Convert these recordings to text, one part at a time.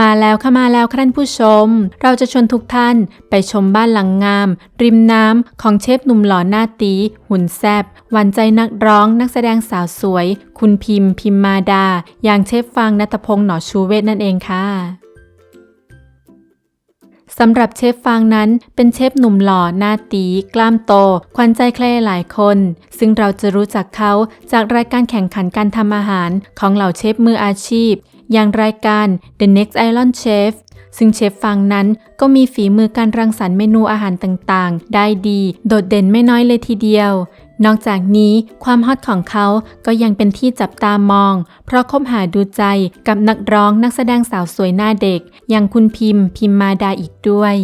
มาแล้วค่ะมาแล้วค่ะท่านผู้ชม เราจะชวนทุกท่านไปชมบ้านหลังงาม ริมน้ำของเชฟหนุ่มหล่อหน้าตี หุ่นแซบหวานใจนักร้องนักแสดงสาวสวย คุณพิมพ์ พิมมาดา อย่างเชฟฟางนัตพงษ์หนอชูเวทนั่นเองค่ะสำหรับเชฟฟางนั้นเป็นเชฟหนุ่มหล่อหน้าตี กล้ามโตขวัญใจใครหลายคน ซึ่งเราจะรู้จักเขาจากรายการแข่งขันการทำอาหารของเหล่าเชฟมืออาชีพ อย่างรายการ The Next Iron Chef ซึ่งเชฟฟางนั้นก็มีฝีมือการรังสรรค์เมนูอาหารต่างๆ ได้ดี โดดเด่นไม่น้อยเลยทีเดียว นอกจากนี้ความฮอตของเขาก็ยังเป็นที่จับตามอง เพราะคบหาดูใจกับนักร้องนักแสดงสาวสวยหน้าเด็ก อย่างคุณพิมพ์ พิมมาดาอีกด้วย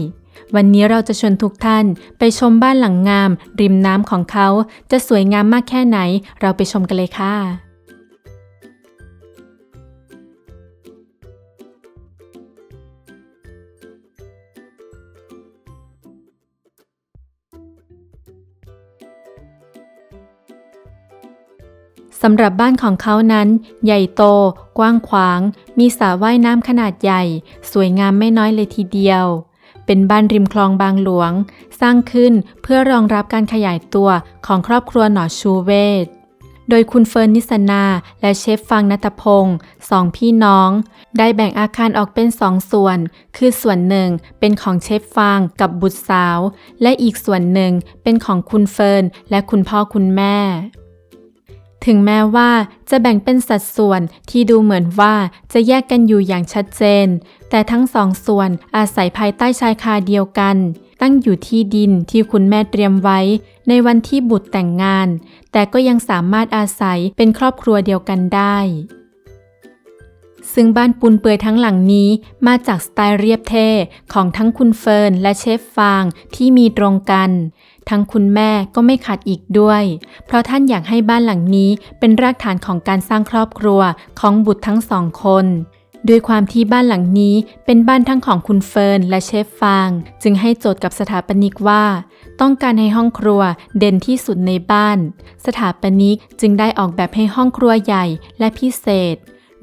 วันนี้เราจะชวนทุกท่านไปชมบ้านหลังงาม ริมน้ำของเขา จะสวยงามมากแค่ไหน เราไปชมกันเลยค่ะ สำหรับบ้านของเขานั้น ใหญ่โต กว้างขวาง มีสระว่ายน้ำขนาดใหญ่ สวยงามไม่น้อยเลยทีเดียว เป็นบ้านริมคลองบางหลวง สร้างขึ้นเพื่อรองรับการขยายตัวของครอบครัวหนอชูเวศโดยคุณเฟิร์นนิสนาและเชฟฟังนัตพงศ์สองพี่น้อง ได้แบ่งอาคารออกเป็นสองส่วน คือส่วนหนึ่งเป็นของเชฟฟางกับบุตรสาว และอีกส่วนหนึ่งเป็นของคุณเฟิร์นและคุณพ่อคุณแม่ ถึงแม้ว่าจะแบ่งเป็นสัดส่วนที่ดูเหมือนว่าจะแยกกันอยู่อย่างชัดเจน แต่ทั้งสองส่วนอาศัยภายใต้ชายคาเดียวกัน ตั้งอยู่ที่ดินที่คุณแม่เตรียมไว้ ในวันที่บุตรแต่งงาน แต่ก็ยังสามารถอาศัยเป็นครอบครัวเดียวกันได้ ซึ่งบ้านปูนเปื่อยทั้งหลังนี้มาจากสไตล์เรียบเท่ของทั้งคุณเฟิร์นและเชฟฟางที่มีตรงกัน ทั้งคุณแม่ก็ไม่ขาดอีกด้วย เพราะท่านอยากให้บ้านหลังนี้เป็นรากฐานของการสร้างครอบครัวของบุตรทั้งสองคนด้วยความที่บ้านหลังนี้เป็นบ้านทั้งของคุณเฟิร์นและเชฟฟาง จึงให้โจทย์กับสถาปนิกว่า ต้องการให้ห้องครัวเด่นที่สุดในบ้าน สถาปนิกจึงได้ออกแบบให้ห้องครัวใหญ่และพิเศษ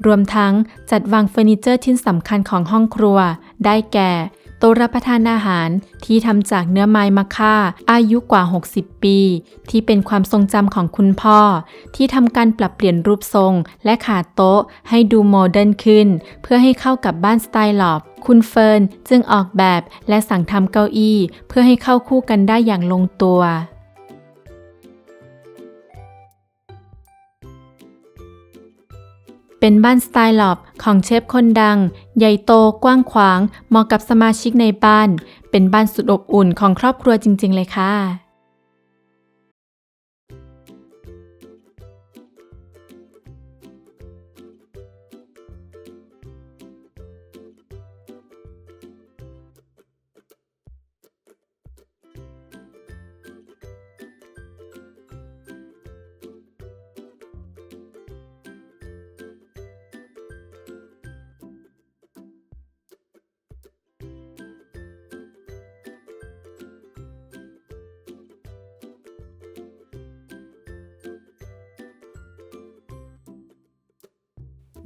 รวมทั้งจัดวางเฟอร์นิเจอร์ชิ้นสำคัญของห้องครัว ได้แก่ โต๊ะรับประทานอาหารที่ทำจากเนื้อไม้มะค่า อายุกว่า 60 ปี ที่เป็นความทรงจำของคุณพ่อ ที่ทำการปรับเปลี่ยนรูปทรง และขาโต๊ะให้ดูโมเดิร์นขึ้น เพื่อให้เข้ากับบ้านสไตล์หลอบคุณเฟิร์นจึงออกแบบและสั่งทำเก้าอี้ เพื่อให้เข้าคู่กันได้อย่างลงตัว เป็นบ้านสไตล์หลอบของเชฟคนดัง ใหญ่โตกว้างขวางเหมาะกับสมาชิกในบ้าน เป็นบ้านสุดอบอุ่นของครอบครัวจริง ๆ เลยค่ะ